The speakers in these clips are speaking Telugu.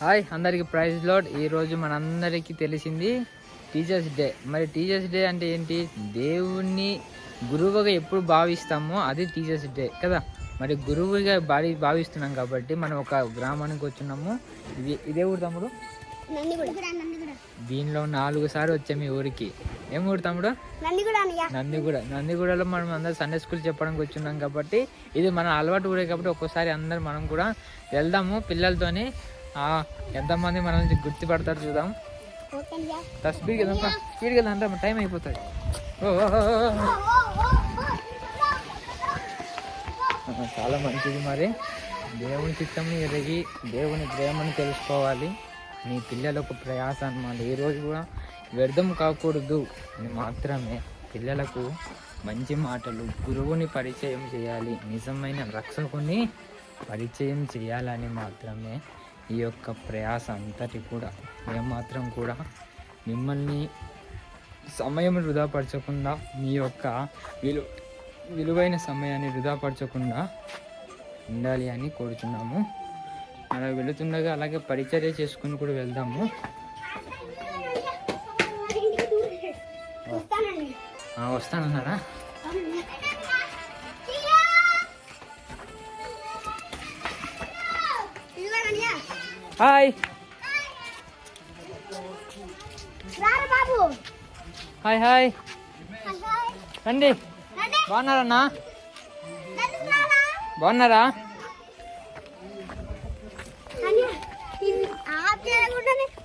హాయ్ అందరికి ప్రైజ్ లోడ్. ఈరోజు మనందరికీ తెలిసింది టీచర్స్ డే. మరి టీచర్స్ డే అంటే ఏంటి? దేవుణ్ణి గురువుగా ఎప్పుడు భావిస్తామో అది టీచర్స్ డే కదా? మరి గురువుగా భావి భావిస్తున్నాం కాబట్టి మనం ఒక గ్రామానికి వచ్చున్నాము ఇది ఇదే ఊరు తమ్ముడు? దీనిలో నాలుగు సార్లు వచ్చాము ఈ ఊరికి. ఏం ఊరు తమ్ముడు? నందిగూడ నందిగూడలో మనం అందరూ సండే స్కూల్ చెప్పడానికి వచ్చున్నాం కాబట్టి ఇది మన అలవాటు ఊరే కాబట్టి ఒక్కోసారి అందరు మనం కూడా వెళ్దాము పిల్లలతోని. ఎంతమంది మన నుంచి గుర్తుపడతారు చూద్దాం. స్పీడ్కి వెళ్దాం స్పీడ్కి వెళ్దాం అంటే టైం అయిపోతుంది. ఓ, చాలా మంచిది మరి. దేవుని చిత్తంని ఎదిగి దేవుని ప్రేమను తెలుసుకోవాలి. మీ పిల్లలకు ప్రయాస అనమాట ఈ రోజు కూడా వ్యర్థం కాకూడదు. అని మాత్రమే. పిల్లలకు మంచి మాటలు గురువుని పరిచయం చేయాలి. నిజమైన రక్షకుని పరిచయం చేయాలని మాత్రమే. ఈ యొక్క ప్రయాస అంతటి కూడా ఏమాత్రం కూడా మిమ్మల్ని సమయం వృధాపరచకుండా మీ యొక్క విలు విలువైన సమయాన్ని వృధాపరచకుండా ఉండాలి అని కోరుతున్నాము అలా వెళుతుండగా అలాగే పరిచర్య చేసుకుని కూడా వెళ్దాము. వస్తానన్నారా? హాయ్. Hi hi. రండి. బాగున్నారన్నా. బాగున్నారా?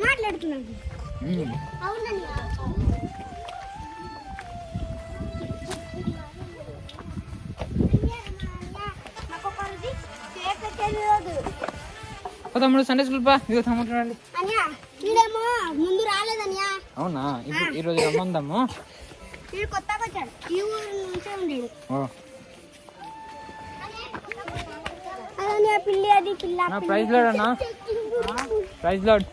మాట్లాడుతున్నాను. ఓ తమ్ముడు సండే స్కూల్ పా. ఇదిగో తమ్ముడు రండి వీడేమో ముందు రాలేదన్నయ్య అవునా? ఇప్పుడు ఈరోజు రమ్మందాము. వీడు కొత్తగా వచ్చాడు. ఈ ఊరు నుంచే ఉండేది ఓ. అదన్నయ్య పిల్లి అది పిల్ల నా ప్రైజ్ లాడ్ అన్నా? Praise lord.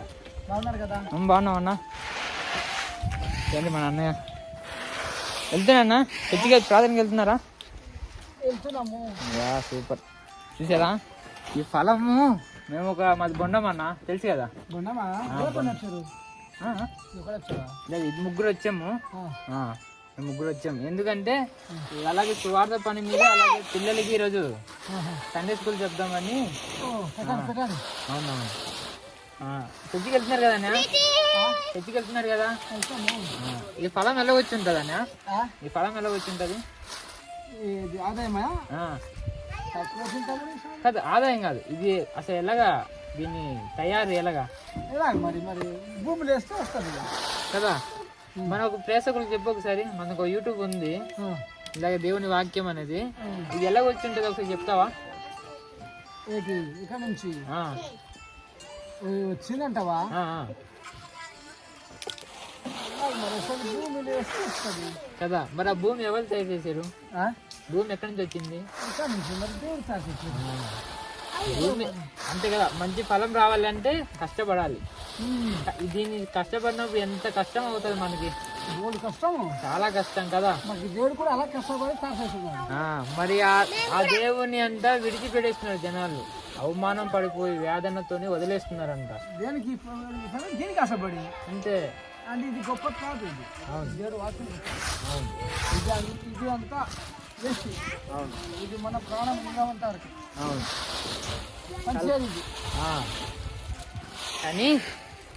బాగున్నారు కదా? బాగున్నావు అన్నా. ఏంటి మన అన్నయ్య? వెళ్తున్నానా చర్చికి ప్రార్థనకి వెళ్తున్నారా? వెళ్తున్నాము. Yeah super. చూసారా? ఈ ఫలము మేము ఒక మాది బొండం అన్న తెలుసు కదా? బొండమా? లేదు ఇది ముగ్గురు వచ్చాము. మేము ముగ్గురు వచ్చాము. ఎందుకంటే అలాగే సువార్త పని మీద అలాగే పిల్లలకి ఈరోజు సండే స్కూల్ చెప్దామని. అవునవును. ఆ, చర్చికి వెళ్తున్నారు కదా అన్న? చర్చికి వెళ్తున్నారు కదా? ఈ ఫలం ఎలా వచ్చి ఉంటుంది అన్న? ఈ ఫలం ఎలా వచ్చి ఉంటుంది ఆదాయమా? కాదు ఆదాయం కాదు. ఇది అసలు ఎలాగా దీన్ని తయారు ఎలాగా? ఎలా మరి మరి భూములు వేస్తే వస్తుంది కదా. మన ఒక ప్రేక్షకులకు చెప్పు ఒకసారి. మనకు ఒక యూట్యూబ్ ఉంది. ఇలాగ దేవుని వాక్యం అనేది. ఇది ఎలా వచ్చి ఉంటుంది ఒకసారి చెప్తావా? ఏంటి? ఇక్కడ నుంచి వచ్చిందంటవా? కదా? మరి ఆ భూమి ఎవరు తయారు చేశారు? భూమి ఎక్కడి నుంచి వచ్చింది? మరి భూమి అంతే కదా మంచి ఫలం రావాలంటే కష్టపడాలి. దీన్ని కష్టపడినప్పుడు ఎంత కష్టం అవుతుంది మనకి? దేవుడు కష్టము చాలా కష్టం కదా. మాకు దేవుడు కూడా అలా కష్టపడి మరి ఆ- దేవుని అంతా విడిచిపెట్టేస్తున్నారు జనాలు. అవమానం పడిపోయి వేదనతోని వదిలేస్తున్నారంట. దేనికి? దీనికి కష్టపడి? అంతే. అంటే ఇది గొప్ప కాదు ఇది అవును. దేవుడు అవును. ఇది ఇది అంతా వేస్ట్ ఇది మన ప్రాణం మంచిది. కానీ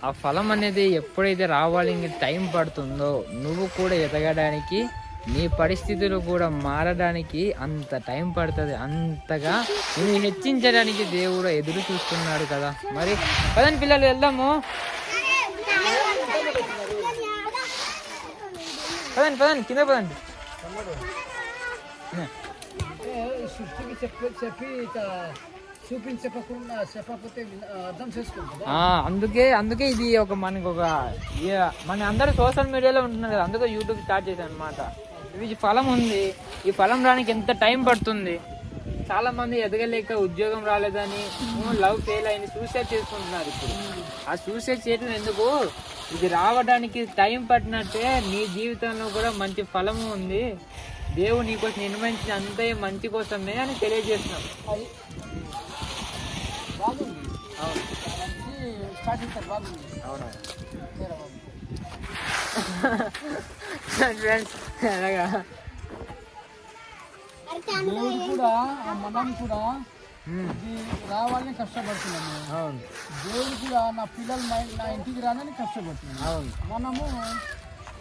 ఆ ఫలం అనేది ఎప్పుడైతే రావాలి ఇంక టైం పడుతుందో నువ్వు కూడా ఎదగడానికి నీ పరిస్థితులు కూడా మారడానికి అంత టైం పడుతుంది. అంతగా నేను హెచ్చించడానికి దేవుడు ఎదురు చూస్తున్నాడు కదా. మరి పదండి పిల్లలు వెళ్దాము. పదండి పదండి కింద పదండి. సృష్టికి చెప్పి చెప్పి ఇక చూపించి చెప్పకుండా చెప్పకపోతే అర్థం చేసుకుంటుందా అందుకే అందుకే ఇది ఒక మనకు ఒక మన అందరూ సోషల్ మీడియాలో ఉంటున్నారు కదా అందుకే యూట్యూబ్ స్టార్ట్ చేశాను అనమాట ఇది ఫలం ఉంది. ఈ ఫలం రానికి ఎంత టైం పడుతుంది? చాలా మంది ఎదగలేక ఉద్యోగం రాలేదని లవ్ ఫెయిల్ అయింది సూసైడ్ చేసుకుంటున్నారు ఇప్పుడు. ఆ సూసైడ్ చేయడం ఎందుకు? ఇది రావడానికి టైం పట్టినట్టే నీ జీవితంలో కూడా మంచి ఫలము ఉంది. దేవుడు నీకోసం నిర్మించిన అంతే మంచి కోసమే అని తెలియజేస్తున్నాం. ఫ్రెండ్స్ అలాగా. దేవుడు కూడా ఆ మనం కూడా ఇది రావాలని కష్టపడుతున్నాము అవును. దేవుడు కూడా నా పిల్లలు నా ఇంటికి రానని కష్టపడుతున్నాను అవును. మనము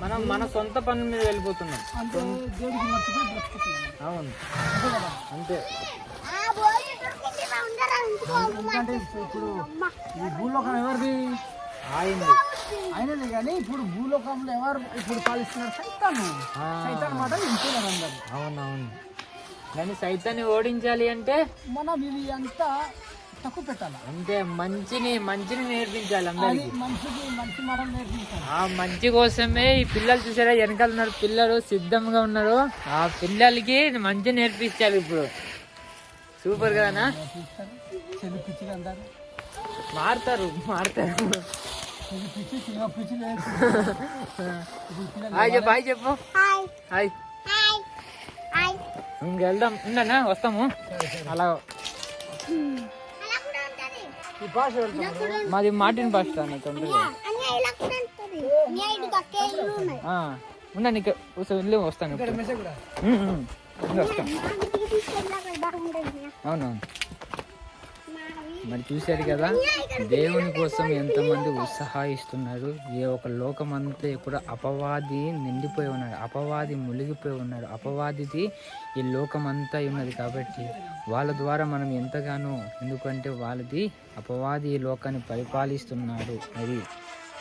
మనం మన సొంత పనుల మీద వెళ్ళిపోతున్నాం. అవును. అంతే కదా? అంతే. ఎందుకంటే ఇప్పుడు ఈ భూలోకం ఎవరిది? ఆయింది అయినది కానీ ఇప్పుడు భూలోకంలో ఎవరు ఇప్పుడు పాలిస్తున్నారు? సైతాను. సైతాన్ మాట వింటున్నారు అందరు. అవునవును. దాన్ని సైతాన్ని ఓడించాలి అంటే మనం ఇవి అంతా తక్కువ పెట్టాలి? అంతే మంచిని మంచిని నేర్పించాలి అది మనిషికి మంచి మాట నేర్పించాలి. ఆ మంచి కోసమే ఈ పిల్లలు చూసారా? వెనకాల ఉన్నారు పిల్లలు సిద్ధంగా ఉన్నారు. ఆ పిల్లలకి మంచి నేర్పించాలి ఇప్పుడు. సూపర్ కదనా నేర్పిస్తారు. చెల్లి పిచ్చిగా అంటారు మారుతారు మారుతారు. హాయ్ చెప్పు హాయ్ చెప్పు. హాయ్. ఇంకెళ్దాం ఉండనా వస్తాము. అలా. మాది మార్టిన్ పాస్ట్ అన్న తొందరగా ఆ, ఉండండి ఇక్కడ వస్తా- వెళ్ళి వస్తాను ఇక్కడ ఇప్పుడు. మెసేజ్ కూడా ఉమ్, ఉమ్. ఇంకా వస్తాం అవునవును మరి చూశారు కదా? దేవుని కోసం ఎంతమంది ఉత్సాహిస్తున్నారు. ఏ ఒక లోకం అంతా కూడా అపవాది నిండిపోయి ఉన్నాడు అపవాది మునిగిపోయి ఉన్నాడు అపవాదిది ఈ లోకమంతా ఉన్నది కాబట్టి వాళ్ళ ద్వారా మనం ఎంతగానో ఎందుకంటే వాళ్ళది అపవాది ఈ లోకాన్ని పరిపాలిస్తున్నాడు అది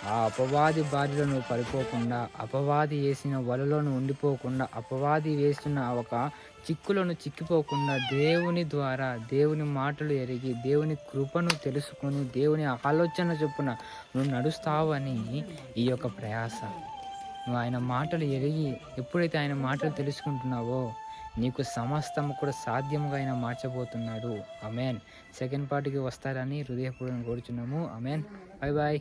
ఆ అపవాది బారిలో నువ్వు పడిపోకుండా అపవాది వేసిన వలలోను ఉండిపోకుండా అపవాది వేస్తున్న ఒక చిక్కులను చిక్కిపోకుండా దేవుని ద్వారా దేవుని మాటలు ఎరిగి దేవుని కృపను తెలుసుకొని దేవుని ఆలోచన చొప్పున నువ్వు నడుస్తావని ఈ యొక్క ప్రయాస. నువ్వు ఆయన మాటలు ఎరిగి ఎప్పుడైతే ఆయన మాటలు తెలుసుకుంటున్నావో నీకు సమస్తము కూడా సాధ్యముగా ఆయన మార్చబోతున్నాడు. అమెన్ సెకండ్ పార్టీకి వస్తారని హృదయపూర్వకంగా కోరుచున్నాము. Amen bye bye